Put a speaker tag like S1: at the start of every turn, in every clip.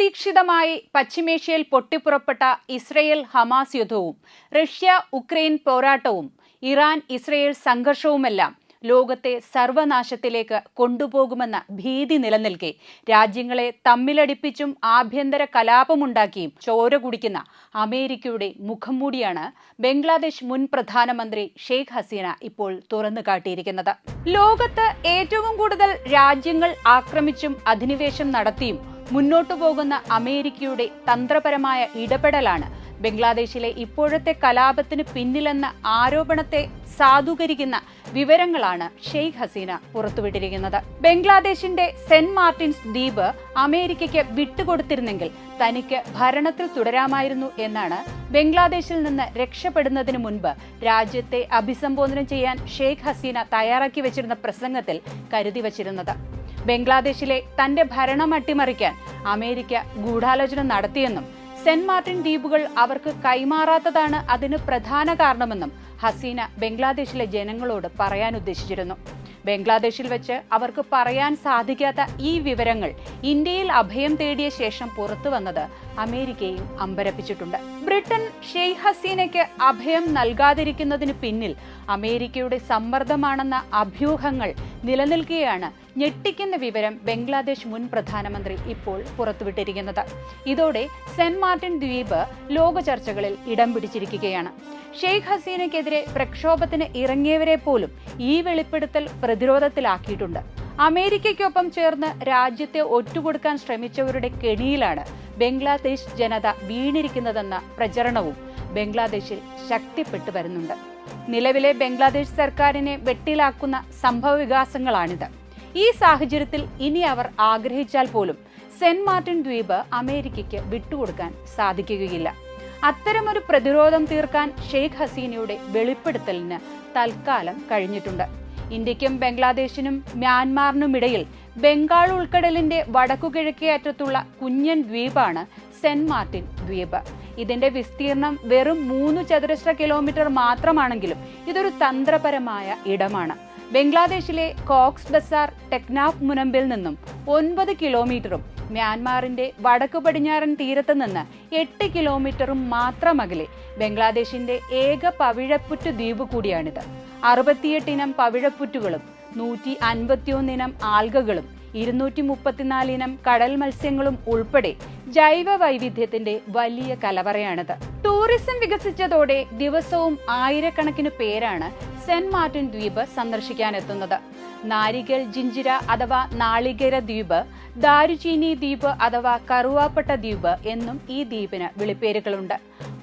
S1: അപ്രതീക്ഷിതമായി പശ്ചിമേഷ്യയിൽ പൊട്ടിപ്പുറപ്പെട്ട ഇസ്രയേൽ ഹമാസ് യുദ്ധവും റഷ്യ ഉക്രൈൻ പോരാട്ടവും ഇറാൻ ഇസ്രയേൽ സംഘർഷവുമെല്ലാം ലോകത്തെ സർവനാശത്തിലേക്ക് കൊണ്ടുപോകുമെന്ന ഭീതി നിലനിൽക്കെ രാജ്യങ്ങളെ തമ്മിലടിപ്പിച്ചും ആഭ്യന്തര കലാപമുണ്ടാക്കിയും ചോര കുടിക്കുന്ന അമേരിക്കയുടെ മുഖംമൂടിയാണ് ബംഗ്ലാദേശ് മുൻ പ്രധാനമന്ത്രി ഷെയ്ഖ് ഹസീന ഇപ്പോൾ തുറന്നു കാട്ടിയിരിക്കുന്നത്. ലോകത്ത് ഏറ്റവും കൂടുതൽ രാജ്യങ്ങൾ ആക്രമിച്ചും അധിനിവേശം നടത്തിയും മുന്നോട്ടു പോകുന്ന അമേരിക്കയുടെ തന്ത്രപരമായ ഇടപെടലാണ്. ബംഗ്ലാദേശിലെ ഇപ്പോഴത്തെ കലാപത്തിന് പിന്നിലെന്ന ആരോപണത്തെ സാധൂകരിക്കുന്ന വിവരങ്ങളാണ് ഷെയ്ഖ് ഹസീന പുറത്തുവിട്ടിരിക്കുന്നത്. ബംഗ്ലാദേശിന്റെ സെന്റ് മാർട്ടിൻസ് ദ്വീപ് അമേരിക്കയ്ക്ക് വിട്ടുകൊടുത്തിരുന്നെങ്കിൽ തനിക്ക് ഭരണത്തിൽ തുടരാമായിരുന്നു എന്നാണ് ബംഗ്ലാദേശിൽ നിന്ന് രക്ഷപ്പെടുന്നതിന് മുൻപ് രാജ്യത്തെ അഭിസംബോധന ചെയ്യാൻ ഷെയ്ഖ് ഹസീന തയ്യാറാക്കി വെച്ചിരുന്ന പ്രസംഗത്തിൽ കരുതി വച്ചിരുന്നത്. ബംഗ്ലാദേശിലെ തന്റെ ഭരണം അട്ടിമറിക്കാൻ അമേരിക്ക ഗൂഢാലോചന നടത്തിയെന്നും സെന്റ് മാർട്ടിൻ ദ്വീപുകൾ അവർക്ക് കൈമാറാത്തതാണ് അതിന് പ്രധാന കാരണമെന്നും ഹസീന ബംഗ്ലാദേശിലെ ജനങ്ങളോട് പറയാൻ ഉദ്ദേശിച്ചിരുന്നു. ബംഗ്ലാദേശിൽ വെച്ച് അവർക്ക് പറയാൻ സാധിക്കാത്ത ഈ വിവരങ്ങൾ ഇന്ത്യയിൽ അഭയം തേടിയ ശേഷം പുറത്തു വന്നത് അമേരിക്കയും അമ്പരപ്പിച്ചിട്ടുണ്ട്. ബ്രിട്ടൻ ഷെയ്ഖ് ഹസീനയ്ക്ക് അഭയം നൽകാതിരിക്കുന്നതിന് പിന്നിൽ അമേരിക്കയുടെ സമ്മർദ്ദമാണെന്ന അഭ്യൂഹങ്ങൾ നിലനിൽക്കുകയാണ് ഞെട്ടിക്കുന്ന വിവരം ബംഗ്ലാദേശ് മുൻ പ്രധാനമന്ത്രി ഇപ്പോൾ പുറത്തുവിട്ടിരിക്കുന്നത്. ഇതോടെ സെന്റ് മാർട്ടിൻ ദ്വീപ് ലോക ചർച്ചകളിൽ ഇടം പിടിച്ചിരിക്കുകയാണ്. ഷെയ്ഖ് ഹസീനയ്ക്കെതിരെ പ്രക്ഷോഭത്തിന് ഇറങ്ങിയവരെ പോലും ഈ വെളിപ്പെടുത്തൽ പ്രതിരോധത്തിലാക്കിയിട്ടുണ്ട്. അമേരിക്കയ്ക്കൊപ്പം ചേർന്ന് രാജ്യത്തെ ഒറ്റുകൊടുക്കാൻ ശ്രമിച്ചവരുടെ കെണിയിലാണ് ബംഗ്ലാദേശ് ജനത വീണിരിക്കുന്നതെന്ന പ്രചരണവും ബംഗ്ലാദേശിൽ ശക്തിപ്പെട്ടു വരുന്നുണ്ട് നിലവിലെ ബംഗ്ലാദേശ് സർക്കാരിനെ വെട്ടിലാക്കുന്ന സംഭവ വികാസങ്ങളാണിത് ഈ സാഹചര്യത്തിൽ ഇനി അവർ ആഗ്രഹിച്ചാൽ പോലും സെന്റ് മാർട്ടിൻ ദ്വീപ് അമേരിക്കയ്ക്ക് വിട്ടുകൊടുക്കാൻ സാധിക്കുകയില്ല. അത്തരമൊരു പ്രതിരോധം തീർക്കാൻ ഷെയ്ഖ് ഹസീനയുടെ വെളിപ്പെടുത്തലിന് തൽക്കാലം കഴിഞ്ഞിട്ടുണ്ട്. ഇന്ത്യക്കും ബംഗ്ലാദേശിനും മ്യാൻമാറിനുമിടയിൽ ബംഗാൾ ഉൾക്കടലിന്റെ വടക്കുകിഴക്കേ അറ്റത്തുള്ള കുഞ്ഞൻ ദ്വീപാണ് സെന്റ് മാർട്ടിൻ ദ്വീപ്. ഇതിന്റെ വിസ്തീർണം വെറും മൂന്ന് ചതുരശ്ര കിലോമീറ്റർ മാത്രമാണെങ്കിലും ഇതൊരു തന്ത്രപരമായ ഇടമാണ്. ബംഗ്ലാദേശിലെ കോക്സ് ബസാർ ടെക്നാഫ് മുനമ്പിൽ നിന്നും ഒൻപത് കിലോമീറ്ററും മ്യാൻമാറിന്റെ വടക്കു പടിഞ്ഞാറൻ തീരത്ത് നിന്ന് എട്ട് കിലോമീറ്ററും മാത്രം അകലെ ബംഗ്ലാദേശിന്റെ ഏക പവിഴപ്പുറ്റ് ദ്വീപ് കൂടിയാണിത്. അറുപത്തിയെട്ട് ഇനം പവിഴപ്പുറ്റുകളും നൂറ്റി അൻപത്തിയൊന്നിനം ആൽഗകളും ഇരുന്നൂറ്റി മുപ്പത്തിനാല് ഇനം കടൽ മത്സ്യങ്ങളും ഉൾപ്പെടെ ജൈവ വൈവിധ്യത്തിന്റെ വലിയ കലവറയാണിത്. ടൂറിസം വികസിച്ചതോടെ ദിവസവും ആയിരക്കണക്കിന് പേരാണ് സെന്റ് മാർട്ടിൻ ദ്വീപ് സന്ദർശിക്കാനെത്തുന്നത്. നാരികൽ ജിഞ്ചിര അഥവാ നാളികേര ദ്വീപ് ദാരുചീനി ദ്വീപ് അഥവാ കറുവാപ്പട്ട ദ്വീപ് എന്നും ഈ ദ്വീപിന് വിളിപ്പേരുകളുണ്ട്.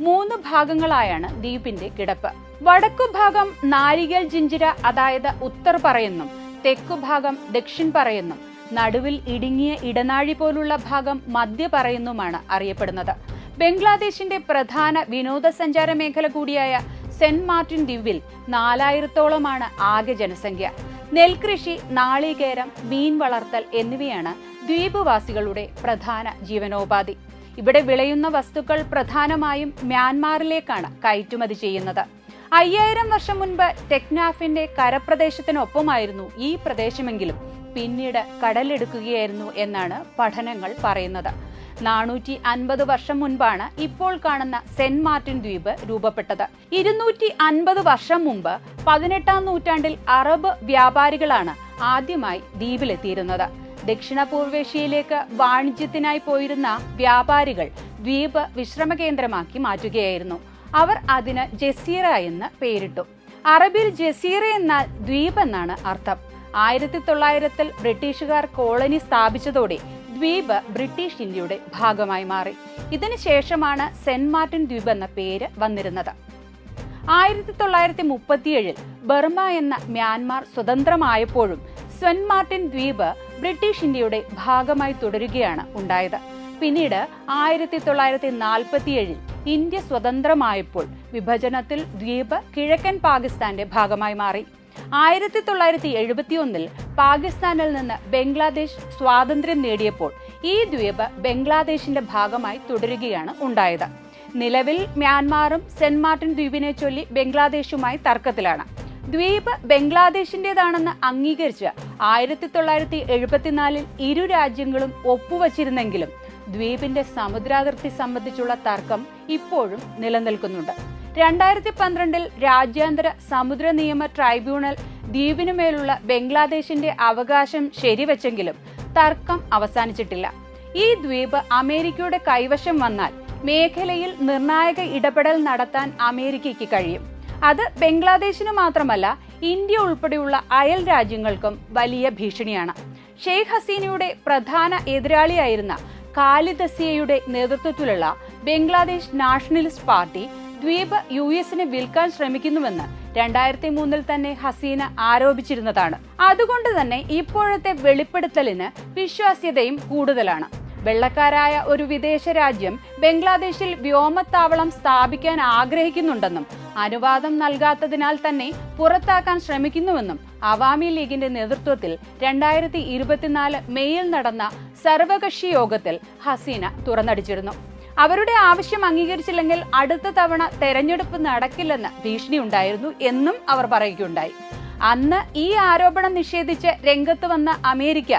S1: മൂന്ന് ഭാഗങ്ങളായാണ് ദ്വീപിന്റെ കിടപ്പ്. വടക്കു ഭാഗം നാരികൽ ജിഞ്ചിര അതായത് ഉത്തർ പറയുന്നും. തെക്കു ഭാഗം ദക്ഷിൺ പറയുന്നും. നടുവിൽ ഇടുങ്ങിയ ഇടനാഴി പോലുള്ള ഭാഗം മധ്യ പറയുന്നുമാണ് അറിയപ്പെടുന്നത്. ബംഗ്ലാദേശിന്റെ പ്രധാന വിനോദസഞ്ചാര മേഖല കൂടിയായ സെന്റ് മാർട്ടിൻ ദ്വീപിൽ നാലായിരത്തോളമാണ് ആകെ ജനസംഖ്യ. നെൽകൃഷി നാളികേരം മീൻ വളർത്തൽ എന്നിവയാണ് ദ്വീപുവാസികളുടെ പ്രധാന ജീവനോപാധി. ഇവിടെ വിളയുന്ന വസ്തുക്കൾ പ്രധാനമായും മ്യാൻമാറിലേക്കാണ് കയറ്റുമതി ചെയ്യുന്നത്. അയ്യായിരം വർഷം മുൻപ് ടെക്നാഫിന്റെ കരപ്രദേശത്തിനൊപ്പമായിരുന്നു ഈ പ്രദേശമെങ്കിലും പിന്നീട് കടലെടുക്കുകയായിരുന്നു എന്നാണ് പഠനങ്ങൾ പറയുന്നത്. നാനൂറ്റി അൻപത് വർഷം മുൻപാണ് ഇപ്പോൾ കാണുന്ന സെന്റ് മാർട്ടിൻ ദ്വീപ് രൂപപ്പെട്ടത്. ഇരുന്നൂറ്റി അൻപത് വർഷം മുമ്പ് പതിനെട്ടാം നൂറ്റാണ്ടിൽ അറബ് വ്യാപാരികളാണ് ആദ്യമായി ദ്വീപിലെത്തിയിരുന്നത്. ദക്ഷിണ പൂർവേഷ്യയിലേക്ക് വാണിജ്യത്തിനായി പോയിരുന്ന വ്യാപാരികൾ ദ്വീപ് വിശ്രമ കേന്ദ്രമാക്കി മാറ്റുകയായിരുന്നു. അവർ അതിന് ജസീറ എന്ന് പേരിട്ടു. അറബിൽ ജസീറ എന്നാൽ ദ്വീപ് എന്നാണ് അർത്ഥം. ആയിരത്തി തൊള്ളായിരത്തിൽ ബ്രിട്ടീഷുകാർ കോളനി സ്ഥാപിച്ചതോടെ ദ്വീപ് ബ്രിട്ടീഷ് ഇന്ത്യയുടെ ഭാഗമായി മാറി. ഇതിനുശേഷമാണ് സെന്റ് മാർട്ടിൻ ദ്വീപ് എന്ന പേര് വന്നിരുന്നത്. ആയിരത്തി തൊള്ളായിരത്തി മുപ്പത്തിയേഴിൽ ബർമ എന്ന മ്യാൻമാർ സ്വതന്ത്രമായപ്പോഴും സെന്റ് മാർട്ടിൻ ദ്വീപ് ബ്രിട്ടീഷ് ഇന്ത്യയുടെ ഭാഗമായി തുടരുകയാണ് ഉണ്ടായത്. പിന്നീട് ആയിരത്തി തൊള്ളായിരത്തി നാൽപ്പത്തിയേഴിൽ ഇന്ത്യ സ്വതന്ത്രമായപ്പോൾ വിഭജനത്തിൽ ദ്വീപ് കിഴക്കൻ പാകിസ്ഥാന്റെ ഭാഗമായി മാറി. ആയിരത്തി തൊള്ളായിരത്തി എഴുപത്തിയൊന്നിൽ പാകിസ്ഥാനിൽ നിന്ന് ബംഗ്ലാദേശ് സ്വാതന്ത്ര്യം നേടിയപ്പോൾ ഈ ദ്വീപ് ബംഗ്ലാദേശിന്റെ ഭാഗമായി തുടരുകയാണ് ഉണ്ടായത്. നിലവിൽ മ്യാൻമാറും സെന്റ് മാർട്ടിൻ ദ്വീപിനെ ചൊല്ലി ബംഗ്ലാദേശുമായി തർക്കത്തിലാണ്. ദ്വീപ് ബംഗ്ലാദേശിന്റേതാണെന്ന് അംഗീകരിച്ച് ആയിരത്തി തൊള്ളായിരത്തി എഴുപത്തിനാലിൽ ഇരു രാജ്യങ്ങളും ഒപ്പുവച്ചിരുന്നെങ്കിലും ദ്വീപിന്റെ സമുദ്രാതിർത്തി സംബന്ധിച്ചുള്ള തർക്കം ഇപ്പോഴും നിലനിൽക്കുന്നുണ്ട്. രണ്ടായിരത്തി പന്ത്രണ്ടിൽ രാജ്യാന്തര സമുദ്ര നിയമ ട്രൈബ്യൂണൽ ദ്വീപിനുമേലുള്ള ബംഗ്ലാദേശിന്റെ അവകാശം ശരിവെച്ചെങ്കിലും തർക്കം അവസാനിച്ചിട്ടില്ല. ഈ ദ്വീപ് അമേരിക്കയുടെ കൈവശം വന്നാൽ മേഖലയിൽ നിർണായക ഇടപെടൽ നടത്താൻ അമേരിക്കയ്ക്ക് കഴിയും. അത് ബംഗ്ലാദേശിന് മാത്രമല്ല ഇന്ത്യ ഉൾപ്പെടെയുള്ള അയൽ രാജ്യങ്ങൾക്കും വലിയ ഭീഷണിയാണ്. ഷെയ്ഖ് ഹസീനയുടെ പ്രധാന എതിരാളിയായിരുന്ന ഖാലിദ് അസിയയുടെ നേതൃത്വത്തിലുള്ള ബംഗ്ലാദേശ് നാഷണലിസ്റ്റ് പാർട്ടി ദ്വീപ് യു എസിന് വിൽക്കാൻ ശ്രമിക്കുന്നുവെന്ന് രണ്ടായിരത്തി മൂന്നിൽ തന്നെ ഹസീന ആരോപിച്ചിരുന്നതാണ്. അതുകൊണ്ട് തന്നെ ഇപ്പോഴത്തെ വെളിപ്പെടുത്തലിന് വിശ്വാസ്യതയും കൂടുതലാണ്. വെള്ളക്കാരായ ഒരു വിദേശ രാജ്യം ബംഗ്ലാദേശിൽ വ്യോമത്താവളം സ്ഥാപിക്കാൻ ആഗ്രഹിക്കുന്നുണ്ടെന്നും അനുവാദം നൽകാത്തതിനാൽ തന്നെ പുറത്താക്കാൻ ശ്രമിക്കുന്നുവെന്നും അവാമി ലീഗിന്റെ നേതൃത്വത്തിൽ രണ്ടായിരത്തി ഇരുപത്തിനാല് മെയ്യിൽ നടന്ന സർവകക്ഷി യോഗത്തിൽ ഹസീന തുറന്നടിച്ചിരുന്നു. അവരുടെ ആവശ്യം അംഗീകരിച്ചില്ലെങ്കിൽ അടുത്ത തവണ തെരഞ്ഞെടുപ്പ് നടക്കില്ലെന്ന് ഭീഷണി ഉണ്ടായിരുന്നു എന്നും അവർ പറയുകയുണ്ടായി. അന്ന് ഈ ആരോപണം നിഷേധിച്ച് രംഗത്ത് വന്ന അമേരിക്ക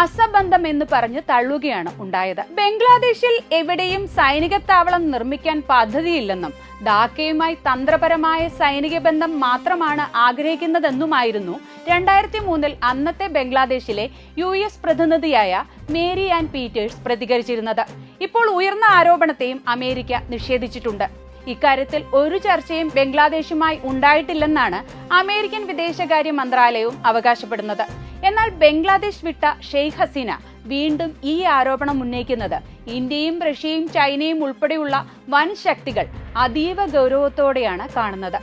S1: അസബന്ധം എന്ന് പറഞ്ഞ് തള്ളുകയാണ് ഉണ്ടായത്. ബംഗ്ലാദേശിൽ എവിടെയും സൈനിക താവളം നിർമ്മിക്കാൻ പദ്ധതിയില്ലെന്നും ധാക്കയുമായി തന്ത്രപരമായ സൈനിക ബന്ധം മാത്രമാണ് ആഗ്രഹിക്കുന്നതെന്നുമായിരുന്നു രണ്ടായിരത്തി മൂന്നിൽ അന്നത്തെ ബംഗ്ലാദേശിലെ യു എസ് പ്രതിനിധിയായ മേരി ആൻഡ് പീറ്റേഴ്സ് പ്രതികരിച്ചിരുന്നത്. ഇപ്പോൾ ഉയർന്ന ആരോപണത്തെയും അമേരിക്ക നിഷേധിച്ചിട്ടുണ്ട്. ഇക്കാര്യത്തിൽ ഒരു ചർച്ചയും ബംഗ്ലാദേശുമായി ഉണ്ടായിട്ടില്ലെന്നാണ് അമേരിക്കൻ വിദേശകാര്യ മന്ത്രാലയവും അവകാശപ്പെടുന്നത്. എന്നാൽ ബംഗ്ലാദേശ് വിട്ട ഷെയ്ഖ് ഹസീന വീണ്ടും ഈ ആരോപണം ഉന്നയിക്കുന്നത് ഇന്ത്യയും റഷ്യയും ചൈനയും ഉൾപ്പെടെയുള്ള വൻ ശക്തികൾ അതീവ ഗൗരവത്തോടെയാണ് കാണുന്നത്.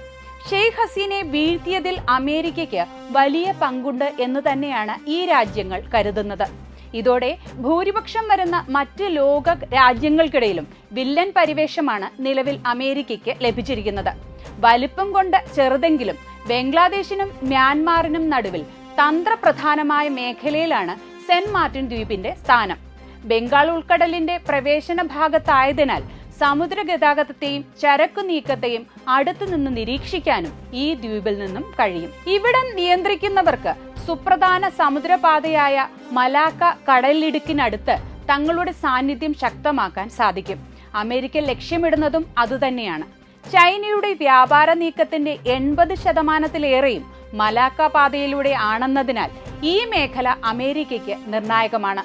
S1: ഷെയ്ഖ് ഹസീനെ വീഴ്ത്തിയതിൽ അമേരിക്കയ്ക്ക് വലിയ പങ്കുണ്ട് എന്ന് തന്നെയാണ് ഈ രാജ്യങ്ങൾ കരുതുന്നത്. ഇതോടെ ഭൂരിപക്ഷം വരുന്ന മറ്റ് ലോക രാജ്യങ്ങൾക്കിടയിലും വില്ലൻ പരിവേഷമാണ് നിലവിൽ അമേരിക്കയ്ക്ക് ലഭിച്ചിരിക്കുന്നത്. വലിപ്പം കൊണ്ട് ചെറുതെങ്കിലും ബംഗ്ലാദേശിനും മ്യാൻമാറിനും നടുവിൽ തന്ത്രപ്രധാനമായ മേഖലയിലാണ് സെന്റ് മാർട്ടിൻ ദ്വീപിന്റെ സ്ഥാനം. ബംഗാൾ ഉൾക്കടലിന്റെ പ്രവേശന ഭാഗത്തായതിനാൽ സമുദ്ര ഗതാഗതത്തെയും ചരക്കു നീക്കത്തെയും അടുത്തുനിന്ന് നിരീക്ഷിക്കാനും ഈ ദ്വീപിൽ നിന്നും കഴിയും. ഇവിടം നിയന്ത്രിക്കുന്നവർക്ക് സുപ്രധാന സമുദ്രപാതയായ മലാക്ക കടലിടുക്കിനടുത്ത് തങ്ങളുടെ സാന്നിധ്യം ശക്തമാക്കാൻ സാധിക്കും. അമേരിക്ക ലക്ഷ്യമിടുന്നതും അതുതന്നെയാണ്. ചൈനയുടെ വ്യാപാര നീക്കത്തിന്റെ എൺപത് ശതമാനത്തിലേറെയും മലാക്ക പാതയിലൂടെ ആണെന്നതിനാൽ ഈ മേഖല അമേരിക്കയ്ക്ക് നിർണായകമാണ്.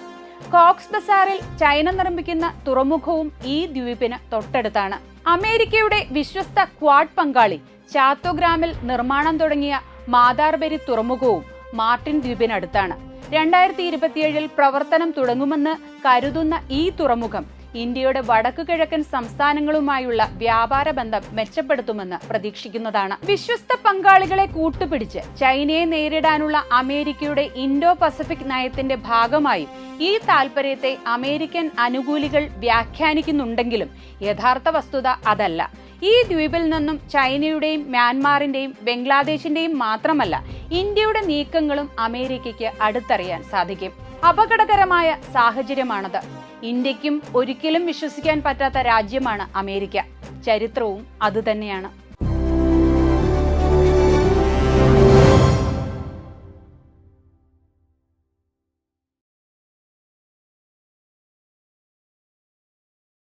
S1: കോക്സ് ബസാറിൽ ചൈന നിർമ്മിക്കുന്ന തുറമുഖവും ഈ ദ്വീപിന് തൊട്ടടുത്താണ്. അമേരിക്കയുടെ വിശ്വസ്ത ക്വാഡ് പങ്കാളി ചാത്തോഗ്രാമിൽ നിർമ്മാണം തുടങ്ങിയ മാതാർബെരി തുറമുഖവും മാർട്ടിൻ ദ്വീപിനടുത്താണ് രണ്ടായിരത്തി ഇരുപത്തിയേഴിൽ പ്രവർത്തനം തുടങ്ങുമെന്ന് കരുതുന്ന ഈ തുറമുഖം ഇന്ത്യയുടെ വടക്കു കിഴക്കൻ സംസ്ഥാനങ്ങളുമായുള്ള വ്യാപാര ബന്ധം മെച്ചപ്പെടുത്തുമെന്ന് പ്രതീക്ഷിക്കുന്നതാണ്. വിശ്വസ്ത പങ്കാളികളെ കൂട്ടുപിടിച്ച് ചൈനയെ നേരിടാനുള്ള അമേരിക്കയുടെ ഇൻഡോ പസഫിക് നയത്തിന്റെ ഭാഗമായും ഈ താൽപര്യത്തെ അമേരിക്കൻ അനുകൂലികൾ വ്യാഖ്യാനിക്കുന്നുണ്ടെങ്കിലും യഥാർത്ഥ വസ്തുത അതല്ല. ഈ ദ്വീപിൽ നിന്നും ചൈനയുടെയും മ്യാൻമാറിന്റെയും ബംഗ്ലാദേശിന്റെയും മാത്രമല്ല ഇന്ത്യയുടെ നീക്കങ്ങളും അമേരിക്കയ്ക്ക് അടുത്തറിയാൻ സാധിക്കും. അപകടകരമായ സാഹചര്യമാണത്. ഇന്ത്യക്കും ഒരിക്കലും വിശ്വസിക്കാൻ പറ്റാത്ത രാജ്യമാണ് അമേരിക്ക. ചരിത്രവും അതുതന്നെയാണ്.